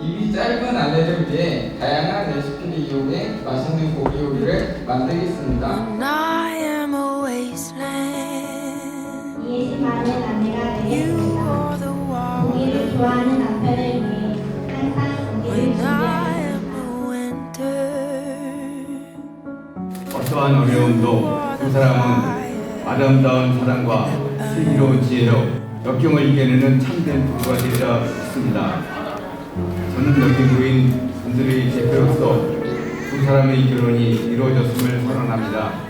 입이 짧은 아내를 위해 다양한 레시피를 이용해 맛있는 고기 요리를 만들겠습니다. 예수 많은 아내가 되겠습니다. 고기를 좋아하는 남편을 위해 항상 고기를 준비합니다. 어떠한 어려움도 두 사람은 아름다운 사랑과 슬기로운 지혜로 역경을 이겨내는 참된 부부가 되리라 믿습니다. 저는 여기 모인 분들의 대표로서 두 사람의 결혼이 이루어졌음을 선언합니다.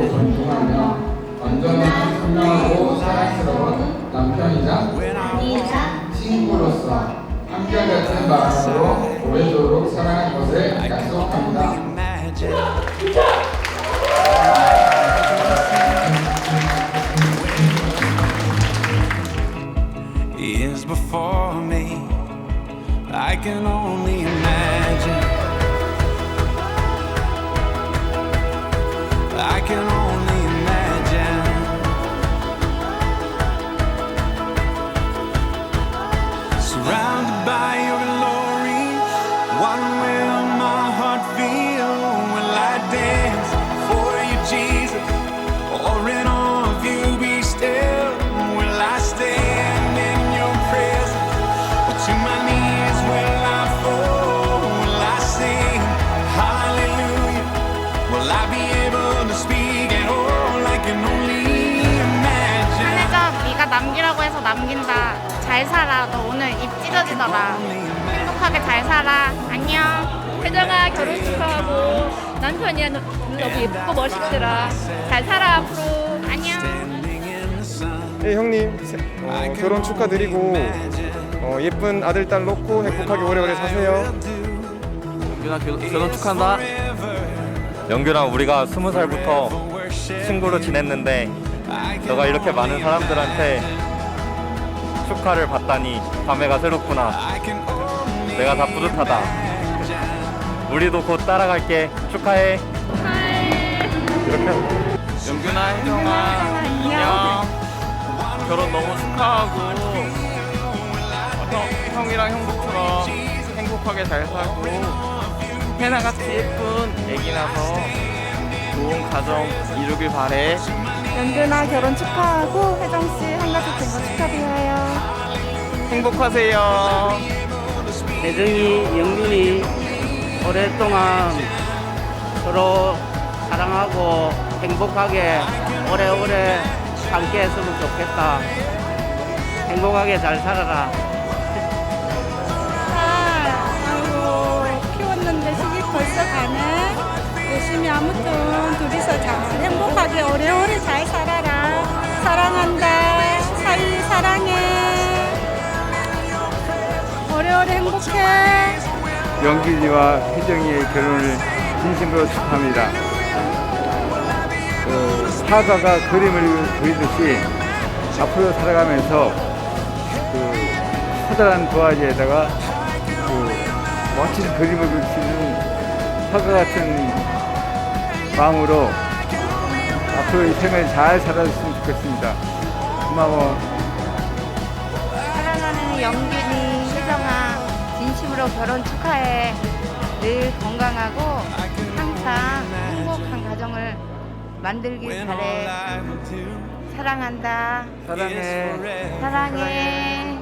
존중하며 언제나 선명하고 사랑스러운 남편이자 친구로서 한결같은 마음으로 오래도록 사랑할 것을 약속합니다. is before me. I can only 남기라고 해서 남긴다. 잘 살아. 너 오늘 입 찢어지더라. 행복하게 잘 살아. 안녕. 혜정아 결혼 축하하고. 남편이 너- 너무 예쁘고 멋있더라. 잘 살아 앞으로. 안녕. 네, 형님. 세- 어, 결혼 축하드리고 어, 예쁜 아들 딸 놓고 행복하게 오래오래 사세요. 영균아 결- 결혼 축하한다. 영균아 우리가 스무 살부터 친구로 지냈는데 너가 이렇게 많은 사람들한테 축하를 받다니 감회가 새롭구나. 내가 다 뿌듯하다. 우리도 곧 따라갈게. 축하해. 이렇게 영균아 혜정아 안녕. 결혼 너무 축하하고 형, 형이랑 형부처럼 행복하게 잘 살고 해나같이 예쁜 애기 나서 좋은 가정 이루길 바래 연균아 결혼 축하하고 혜정 씨 한가족 된 거 축하드려요. 행복하세요 혜정이, 영균이 오랫동안 서로 사랑하고 행복하게 오래오래 함께 했으면 좋겠다. 행복하게 잘 살아라. 아이고 키웠는데 시집 벌써 가네. 열심히 아무튼 둘이서 잘 행복하게 오래오래 잘 살아라. 사랑한다. 사이 사랑해. 오래오래 행복해. 영균이와 혜정이의 결혼을 진심으로 축하합니다. 그 사과가 그림을 그리듯이 앞으로 살아가면서 그 커다란 도화지에다가 그 멋진 그림을 그릴 수 있는 사과 같은 마음으로 앞으로 이 생을 잘 살아줬으면 좋겠습니다. 고마워. 사랑하는 영균이 혜정아 진심으로 결혼 축하해 늘 건강하고 항상 행복한 가정을 만들길 바래 사랑한다 사랑해 사랑해.